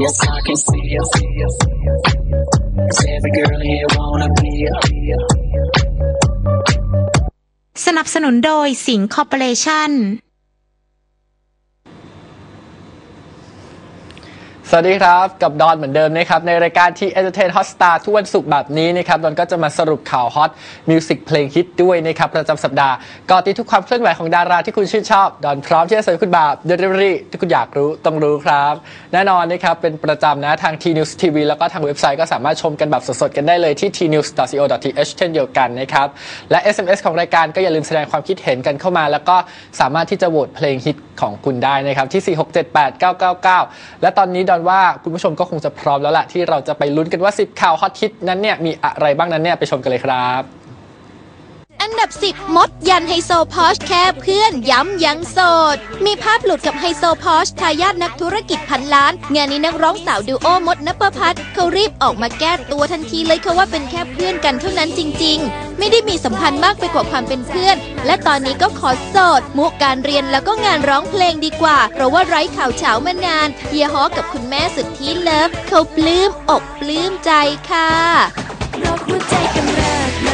Yes, I can see you. Cause every girl here wanna be ya. สนับสนุนโดยสิงคอร์ปอเรชั่น สวัสดีครับ กับดอนเหมือนเดิมนะครับในรายการที่ Entertain Hot Star ทุกวันศุกร์แบบนี้นะครับดอนก็จะมาสรุปข่าวฮอตมิวสิกเพลงฮิตด้วยนะครับประจำสัปดาห์ก่อติดทุกความเคลื่อนไหวของดาราที่คุณชื่นชอบ ดอนพร้อมที่จะเสนอคุณแบบเดลิเวอรี่ที่คุณอยากรู้ต้องรู้ครับ แน่นอนนะครับเป็นประจำนะทาง T News TV แล้วก็ทางเว็บไซต์ก็สามารถชมกันแบบสดๆกันได้เลยที่ tnews.co.th เช่นเดียวกันนะครับและ SMS ของรายการก็อย่าลืมแสดงความคิดเห็นกันเข้ามา แล้วก็สามารถที่จะโหวตเพลงฮิตของคุณได้นะครับที่ 4678999 และตอนนี้ดอนว่าคุณผู้ชมก็คงจะพร้อมแล้วล่ะที่เราจะไปลุ้นกันว่า 10 ข่าวฮอตฮิตนั้นเนี่ยมีอะไรบ้างนั้นเนี่ยไปชมกันเลยครับ ดับ 10 มดยันไฮโซพอชแค่เพื่อนย้ำยังโสด มีภาพหลุดกับไฮโซพอชทายาทนักธุรกิจพันล้าน งานนี้นักร้องสาวดูโอมดนปพัฒน์เขารีบออกมาแก้ตัวทันทีเลยค่ะว่าเป็นแค่เพื่อนกันเท่านั้นจริง ๆ ไม่ได้มีสัมพันธ์มากไปกว่าความเป็นเพื่อน และตอนนี้ก็ขอโสด มุกการเรียนแล้วก็งานร้องเพลงดีกว่า เพราะว่าไร้ข่าวเฉามานานเฮียฮอกับคุณแม่สุดที่เลิฟเขาปลื้มอกปลื้มใจค่ะรหัวใจกำเริบ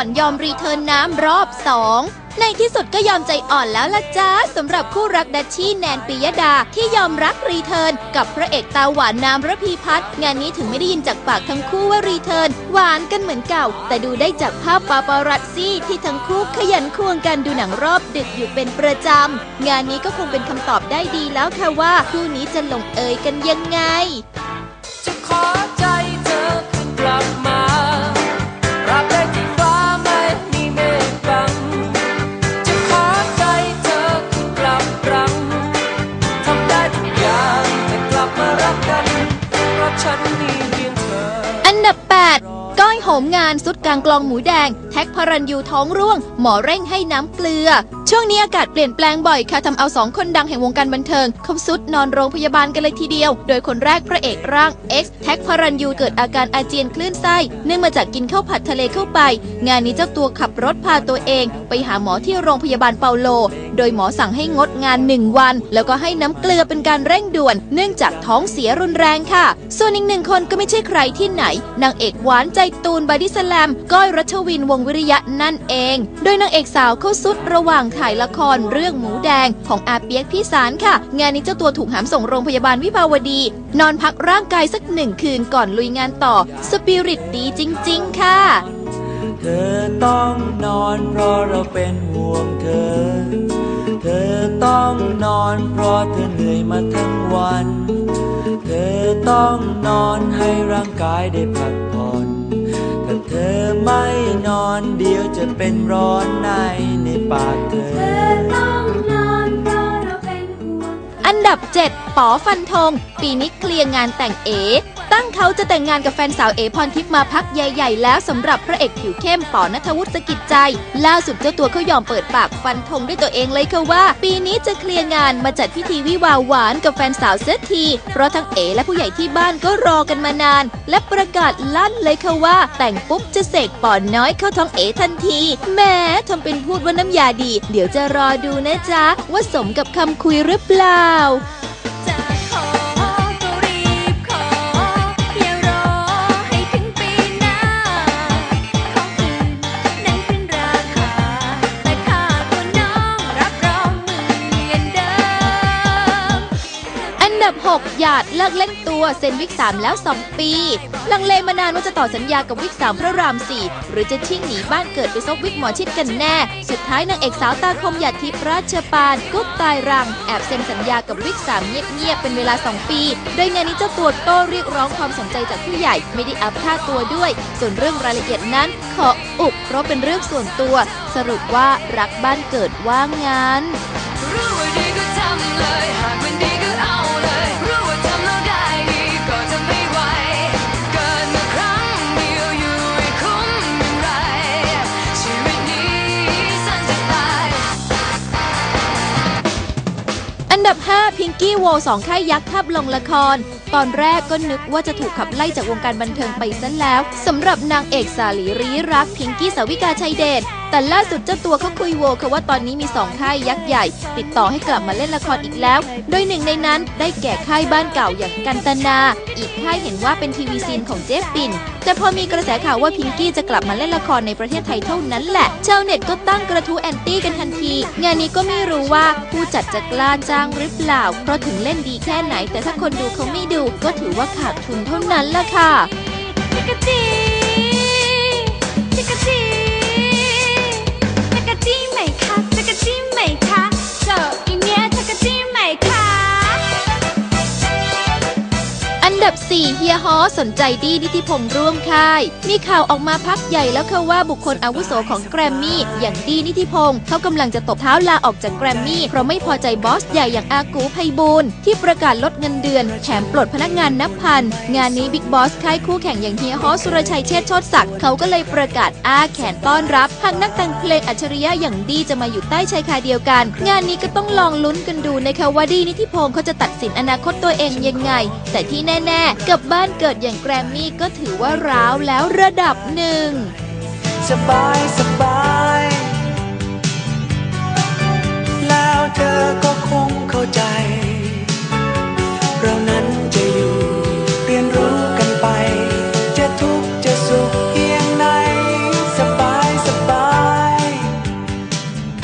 อ่อนยอมรีเทิร์นน้ำรอบ2ในที่สุดก็ยอมใจอ่อนแล้วล่ะจ้าสำหรับคู่รักดัชชี่แนนปิยดาที่ยอมรักรีเทิร์นกับพระเอกตาหวานน้ำระพีพัฒน์งานนี้ถึงไม่ได้ยินจากปากทั้งคู่ว่ารีเทิร์นหวานกันเหมือนเก่า แต่ดูได้จากภาพปาปารัตซี่ที่ทั้งคู่ขยันควงกันดูหนังรอบดึกอยู่เป็นประจำ งานนี้ก็คงเป็นคำตอบได้ดีแล้วค่ะว่าคู่นี้จะลงเอยกันยังไง จะขอใจ cũng านสุดกลางกลองหมูแดง แท็กพระรันยูท้องร่วง หมอเร่งให้น้ำเกลือ ช่วงนี้อากาศเปลี่ยนแปลงบ่อยค่ะทำเอาสองคนดังแห่งวงการบันเทิงเขาสุดนอนโรงพยาบาลกันเลยทีเดียว โดยคนแรกพระเอกร่าง X แท็กพระรันยูเกิดอาการอาเจียนคลื่นไส้เนื่องมาจากกินข้าวผัดทะเลเข้าไป งานนี้เจ้าตัวขับรถพาตัวเอง ไปหาหมอที่โรงพยาบาลเปาโล โดยหมอสั่งให้งดงานหนึ่งวัน แล้วก็ให้น้ำเกลือเป็นการเร่งด่วน เนื่องจากท้องเสียรุนแรงค่ะ ส่วนอีกหนึ่งคนก็ไม่ใช่ใครที่ไหนนางเอกหวานใจตูนบอดี้สแลมก้อยรัชวินวงวิริยะนั่นเอง โดยนางเอกสาวเข้าสุดระหว่างถ่ายละครเรื่องหมูแดงของอาเปียกพี่สารค่ะ งานนี้เจ้าตัวถูกหามส่งโรงพยาบาลวิภาวดี นอนพักร่างกายสักหนึ่งคืนก่อนลุยงานต่อ สปิริตดีจริง ๆ ค่ะ เธอต้องนอนเพราะเราเป็นห่วงเธอ เธอต้องนอนเพราะเธอเหนื่อยมาทั้งวัน เธอต้องนอนให้ร่างกายได้พัก เธอไม่นอนเดี๋ยวจะเป็นร้อนในในปากเธอต้องนอนเพราะเราเป็นห่วงอันดับ 7ป๋อฟันธงปีนี้เคลียร์งานแต่งเอ ตั้งเขาจะแต่งงานกับแฟนสาวเอพรทิพย์มาพักใหญ่ ๆ แล้วสำหรับพระเอกผิวเข้มปอนัทวุฒิสกิจใจ ล่าสุดเจ้าตัวเขายอมเปิดปากฟันธงด้วยตัวเองเลยค่ะว่า ปีนี้จะเคลียร์งานมาจัดพิธีวิวาห์หวานกับแฟนสาวเสียที เพราะทั้งเอและผู้ใหญ่ที่บ้านก็รอกันมานาน และประกาศลั่นเลยค่ะว่า แต่งปุ๊บจะเสกปอนน้อยเข้าท้องเอทันทีแหม้ทำเป็นพูดว่าน้ำยาดี เดี๋ยวจะรอดูนะจ๊ะว่าสมกับคำคุยหรือเปล่า 6 หยาดเลิกเล่นตัวเซ็นวิก 3 แล้ว 2 ปี ลังเลมานานว่าจะต่อสัญญากับวิก 3 พระราม 4 หรือจะชิ่งหนีบ้านเกิดไปซบวิกหมอชิดกันแน่ สุดท้ายนางเอกสาวตาคมหยาดทิพย์ราชปานกุ๊กตายรัง แอบเซ็นสัญญากับวิก 3 เงียบๆเป็นเวลา 2 ปี โดยงานนี้เจ้าตัวโต้เรียกร้องความสนใจจากผู้ใหญ่ไม่ได้อัพค่าตัวด้วย ส่วนเรื่องรายละเอียดนั้นขออุบเพราะเป็นเรื่องส่วนตัว สรุปว่ารักบ้านเกิดว่างงานรู้ดีก็ทำเลยหาก ดับ 5 พิงกี้โวสองค่ายยักษ์ทับลงละคร ตอนแรกก็นึกว่าจะถูกขับไล่จากวงการบันเทิงไปซะแล้วสำหรับนางเอกสาลีรีรักพิงกี้สาวิกาชัยเดช แต่ล่าสุดเจ้าตัวเขาคุยโวค่ะว่าตอนนี้มีสองค่ายยักษ์ใหญ่ ติดต่อให้กลับมาเล่นละครอีกแล้ว โดยหนึ่งในนั้นได้แก่ค่ายบ้านเก่าอย่างกันตนา อีกค่ายเห็นว่าเป็นทีวีซีนของเจฟปิน แต่พอมีกระแสข่าวว่าพิงกี้จะกลับมาเล่นละครในประเทศไทยเท่านั้นแหละ ชาวเน็ตก็ตั้งกระทู้แอนตี้กันทันที งานนี้ก็ไม่รู้ว่าผู้จัดจะกล้าจ้างหรือเปล่า เพราะถึงเล่นดีแค่ไหน แต่ถ้าคนดูเขาไม่ดูก็ถือว่าขาดทุนเท่านั้นล่ะค่ะ กรจี ดับ 4 เฮียฮอสนใจดีนิติพงษ์ร่วมค่าย มีข่าวออกมาพักใหญ่แล้วค่ะว่าบุคคลอาวุโสของแกรมมี่ อย่างดีนิติพงษ์เขากำลังจะตบเท้าลาออกจากแกรมมี่เพราะไม่พอใจบอสใหญ่อย่างอากูไพบูลที่ประกาศลดเงินเดือนแถมปลดพนักงานนับพัน งานนี้บิ๊กบอสค่ายคู่แข่งอย่างเฮียฮอสุรชัยเชษโชติศักดิ์เขาก็เลยประกาศอ้าแขนต้อนรับหากนักแต่งเพลงอัจฉริยะอย่างดีจะมาอยู่ใต้ชายคาเดียวกัน งานนี้ก็ต้องลองลุ้นกันดูนะคะว่าดีนิติพงษ์เขาจะตัดสินอนาคตตัวเองยังไง แต่ที่แน่ๆ กับบ้านเกิดอย่างแกรมมี่ก็ถือว่าร้าวแล้วระดับหนึ่ง สบายสบาย แล้วเธอก็คงเข้าใจ เรานั้นจะอยู่เรียนรู้กันไป จะทุกข์จะสุขเพียงไหนสบายสบาย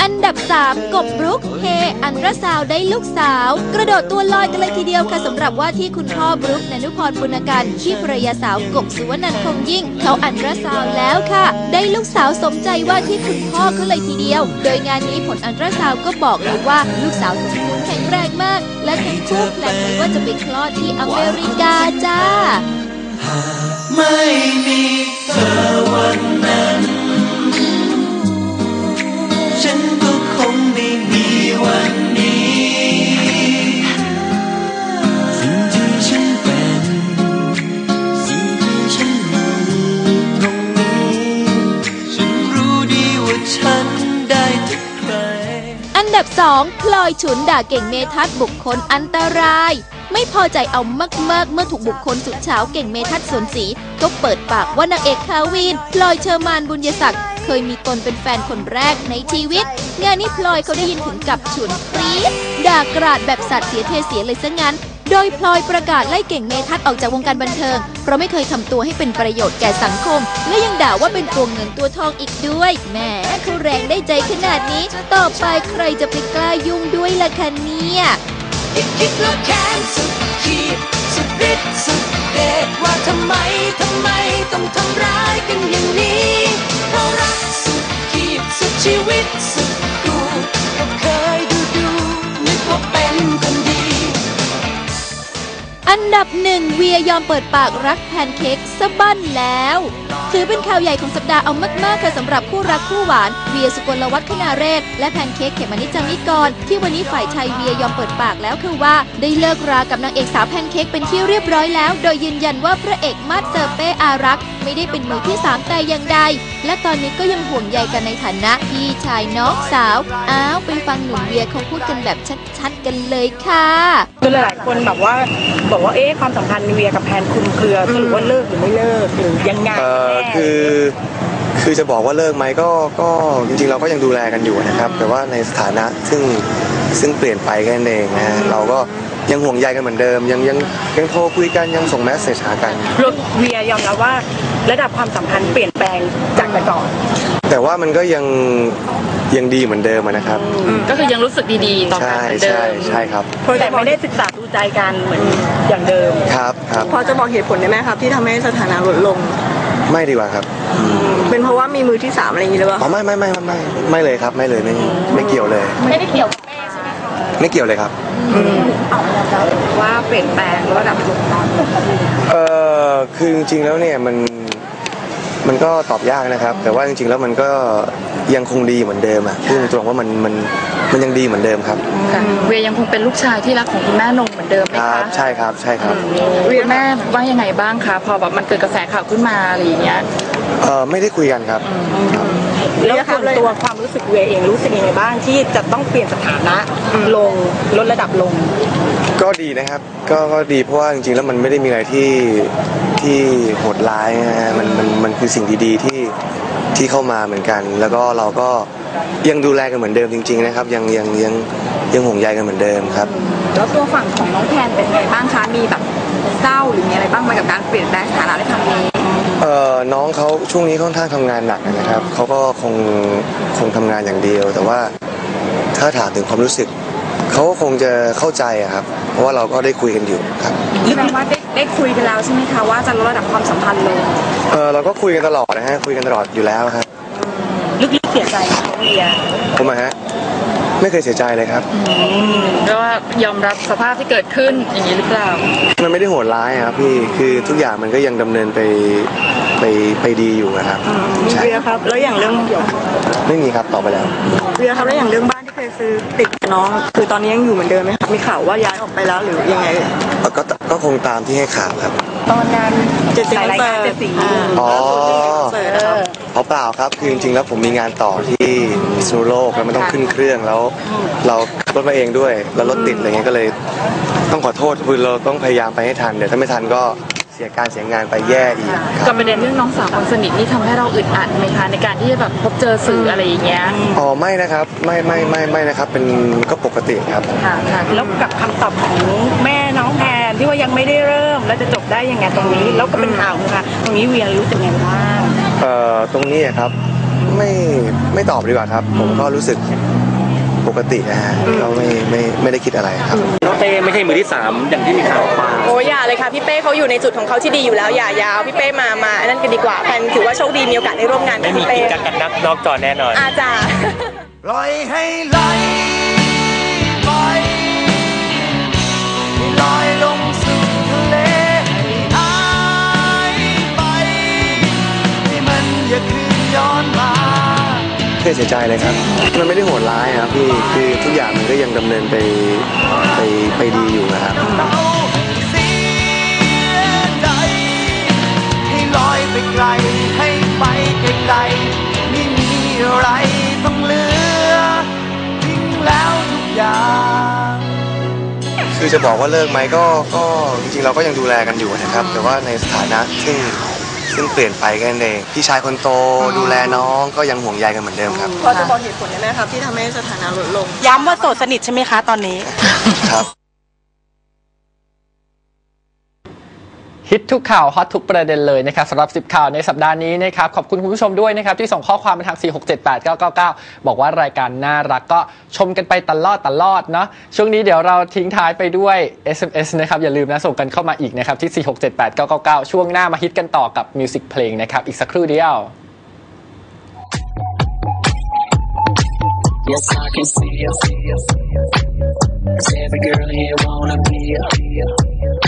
อันดับ 3 กบบรุกเฮ อันตราซาวได้ลูกสาว กระโดดตัวลอยกันเลยทีเดียวค่ะสำหรับว่าที่คุณพ่อบรุกนนุพรปุณกันที่ภรรยาสาวกบสุวรรณคงยิ่ง เขาอันตราซาวแล้วค่ะ ได้ลูกสาวสมใจว่าที่คุณพ่อเขาเลยทีเดียว โดยงานนี้ผลอันตราซาวก็บอกเลยว่าลูกสาวสมบูรณ์แข็งแรงมาก และทั้งคู่แพลนไว้ว่าจะไปคลอดที่อเมริกาจ้าไม่มีเธอวันนั้นฉัน 2 พลอยฉุนด่าเก่งเมทัศบุคคลอันตราย ไม่พอใจเอามากๆ เมื่อถูกบุคคลสุดเช้าเก่งเมทัศสวนสี ก็เปิดปากว่านางเอกคาวินพลอยเชอร์มานบุญยศักดิ์เคยมีตนเป็นแฟนคนแรกในชีวิต งานนี้พลอยเขาได้ยินถึงกับฉุนปรี๊ดด่ากราดแบบสัตว์เสียเทเสียเลยซะงั้น โดยพลอยประกาศไล่เก่งเมทัศน์ออกจากวงการบันเทิง เพราะไม่เคยทำตัวให้เป็นประโยชน์แก่สังคม และยังด่าว่าเป็นตัวเงินตัวทองอีกด้วยแหมเขาแรงได้ใจขนาดนี้ ต่อไปใครจะไปกล้ายุ่งด้วยล่ะคะเนี่ยคิดคิดแล้วแค้นสุดขีดสุดฤทธิ์สุดเดชว่าทำไมทำไมต้องทำร้ายกันอย่างนี้เพราะรักสุดขีดสุดชีวิตสุดกูก็เคย อันดับหนึ่งเวียยอมเปิดปากรักแพนเค้กสะบั้นแล้ว ถือเป็นข่าวใหญ่ของสัปดาห์เอามากๆค่ะสำหรับคู่รักคู่หวานเวียสุกลวัฒน์คณาเรศและแพนเค้กเขมมนิจจามิกร ที่วันนี้ฝ่ายชายเวียยอมเปิดปากแล้วคือว่า ได้เลิกรากับนางเอกสาวแพนเค้กเป็นที่เรียบร้อยแล้ว โดยยืนยันว่าพระเอกมาสเซอร์เป้อารักษ์ไม่ได้เป็นมือที่สามแต่อย่างใด และตอนนี้ก็ยังห่วงใยกันในฐานะพี่ชายน้องสาวอ้าวไปฟังหนุ่มเวียเขาพูดกันแบบชัดๆกันเลยค่ะ คือหลายๆคนแบบว่าบอกว่าเอ๊ะความสัมพันธ์เวียกับแพนคลุมเครือสรุปว่าเลิกหรือไม่เลิกหรือยังไงเอ่อแน่คือคือจะบอกว่าเลิกไหมก็ก็จริงๆ เราก็ยังดูแลกันอยู่นะครับ แต่ว่าในสถานะซึ่งซึ่งเปลี่ยนไปแค่นั้นเองนะฮะเราก็ ยังห่วงใยกันเหมือนเดิม ยังยังยังโทรคุยกันยังส่งแมสเซจหากัน รวมเวียยอมรับว่าระดับความสัมพันธ์เปลี่ยนแปลงจากแต่ก่อน แต่ว่ามันก็ยังยังดีเหมือนเดิมอะนะครับ ก็คือยังรู้สึกดีๆต่อกันใช่เหมือนเดิใช่มใช่ครับ แต่ไม่ได้ศึกษาดูใจกันเหมือนอย่างเดิม ครับครับพอจะบอกเหตุผลได้ไหมครับ ที่ทำให้สถานะลดลง ไม่ดีกว่าครับเป็นเพราะว่ามีมือที่สามอะไรอย่างนี้หรือเปล่า อ๋อไม่ไม่ไม่ไม่ไม่ไม่เลยครับไม่เลยไม่ไม่เกี่ยวเลย ไม่ได้เกี่ยวกับแม่ใช่ไหมคะไม่เกี่ยวเลยครับ ว่าเปลี่ยนแปลงระดับลงตอนเออคือจริงๆแล้วเนี่ยมันมันก็ตอบยากนะครับ แต่ว่าจริงๆแล้วมันก็ยังคงดีเหมือนเดิมอะพูดตรงๆว่ามันมันมันยังดีเหมือนเดิมครับค่ะเวียยังคงเป็นลูกชายที่รักของคุณแม่นงเหมือนเดิมไหมครัคะบใช่ครับใช่ครับคุณแม่ว่ายังไงบ้างคะพอแบบมันเกิดกระแสข่าวขึ้นมาอะไรอย่างเงี้ยเออไม่ได้คุยกันครับแล้วส่วนตัวความรู้สึกเวียเองรู้สึกยังไงบ้างที่จะต้องเปลี่ยนสถานะลงลดระดับลง ก็ดีนะครับก็ก็ดีเพราะว่าจริงๆ แล้วมันไม่ได้มีอะไรที่ที่โหดร้ายนะฮะมันมันมันคือสิ่งดีๆที่ที่เข้ามาเหมือนกัน แล้วก็เราก็ยังดูแลกันเหมือนเดิมจริง ๆ นะครับ ยังยังยังยังห่วงใยกันเหมือนเดิมครับ แล้วตัวฝั่งของน้องแทนเป็นไงบ้างคะมีแบบเศร้าหรือมีอะไรบ้างไหมกับการเปลี่ยนแปลงสถานะในครั้งนี้ เอ่อน้องเขาช่วงนี้ค่อนข้างทำงานหนักนะครับเขาก็คงคงทำงานอย่างเดียว แต่ว่าถ้าถามถึงความรู้สึก เขาก็คงจะเข้าใจอะครับ เพราะว่าเราก็ได้คุยกันอยู่ครับ แสดงว่าได้ได้คุยกันแล้วใช่ไหมคะว่าจะลดระดับความสัมพันธ์ลงเออเราก็คุยกันตลอดนะฮะคุยกันตลอดอยู่แล้วครับ ลึกๆเสียใจไหมเวียผมอะฮะไม่เคยเสียใจเลยครับก็ว่ายอมรับสภาพที่เกิดขึ้นอย่างนี้หรือเปล่า มันไม่ได้โหดร้ายอะครับพี่คือทุกอย่างมันก็ยังดำเนินไปไปไปดีอยู่นะครับใช่เวียครับ แล้วอย่างเรื่องไม่มีครับตอบไปแล้ว เวียครับแล้วอย่างเรื่องบ้านที่ เคยซื้อติดกับน้อง คือตอนนี้ยังอยู่เหมือนเดิมไหมครับมีข่าวว่าย้ายออกไปแล้วหรือยังไง ก็ก็คงตามที่ให้ข่าวครับ ตอนนั้นเจ็ดสิบรายการเปอร์เจ็ดสีอ๋อเปิดนะครับอ๋อเปล่าครับ คือจริงๆแล้วผมมีงานต่อที่พิษณุโลกแล้วมันต้องขึ้นเครื่องแล้ว เราขับรถมาเองด้วย แล้วรถติดอะไรเงี้ยก็เลย ต้องขอโทษคือเราต้องพยายามไปให้ทันเดี๋ยวถ้าไม่ทันก็เสียการเสียงานไปแย่อีกคกัรับบประเด็นเรื่องน้องสาวคนสนิทนี่ทำให้เราอึดอัดไหมคะในการที่จะแบบพบเจอสื่ออะไรอย่างเงี้ยอ๋อไม่นะครับไม่ไม่ไม่ไม่นะครับเป็นก็ปกติครับค่ะค่ะแล้วกับคำตอบของแม่น้องแทนที่ว่ายังไม่ได้เริ่มแล้วจะจบได้ยังไงตรงนี้แล้วก็เป็นข่าวนะคะตรงนี้เวียรู้สึกไงบ้างเอ่อตรงนี้อะครับไม่ไม่ตอบดีกว่าครับ ผมก็รู้สึกปกตินะฮะก็ไม่ไม่ไม่ได้คิดอะไรครับน้องเต้ไม่ใช่มือที่สามอย่างที่มีข่าวออกมาโอ้ยอย่าเลยค่ะพี่เป้เขาอยู่ในจุดของเขาที่ดีอยู่แล้วอย่ายาวพี่เป้มามาอันนั่นกันดีกว่าแพนถือว่าโชคดีมีโอกาสได้ร่วมงานกับไม่มีพี่เป้กิจกันนักนอกจอแน่นอน อาจารย์ ปล่อยให้ไหลไปให้ลอยลงสู่ทะเลให้หายไปให้มันอย่าคืนย้อนมา เคยเสียใจเลยครับ มันไม่ได้โหดร้ายอะครับพี่ คือทุกอย่างมันก็ยังดำเนินไปไปไปดีอยู่นะครับ เอยไปไกลให้ไปไกลๆไม่มีอะไรต้องเหลือ ทิ้งแล้วทุกอย่าง คือจะบอกว่าเลิกไหมก็ก็จริงๆเราก็ยังดูแลกันอยู่นะครับ แต่ว่าในสถานะซึ่งซึ่งเปลี่ยนไปแค่นั้นเองพี่ชายคนโตดูแลน้องก็ยังห่วงใยกันเหมือนเดิมครับ พอจะบอกเหตุผลได้ไหมครับ ที่ทำให้สถานะลดลง ย้ำว่าโสดสนิทใช่ไหมคะตอนนี้ ครับ ฮิตทุกข่าวฮอตทุกประเด็นเลยนะครับสำหรับ 10 ข่าวในสัปดาห์นี้นะครับขอบคุณคุณผู้ชมด้วยนะครับที่ส่งข้อความมาทาง 4678999 บอกว่ารายการน่ารักก็ชมกันไปตลอดตลอดเนาะช่วงนี้เดี๋ยวเราทิ้งท้ายไปด้วย SMS นะครับอย่าลืมนะส่งกันเข้ามาอีกนะครับที่ 4678999 ช่วงหน้ามาฮิตกันต่อกับมิวสิกเพลงนะครับอีกสักครู่เดียว Yes, I can see you. Cause every girl here wanna be a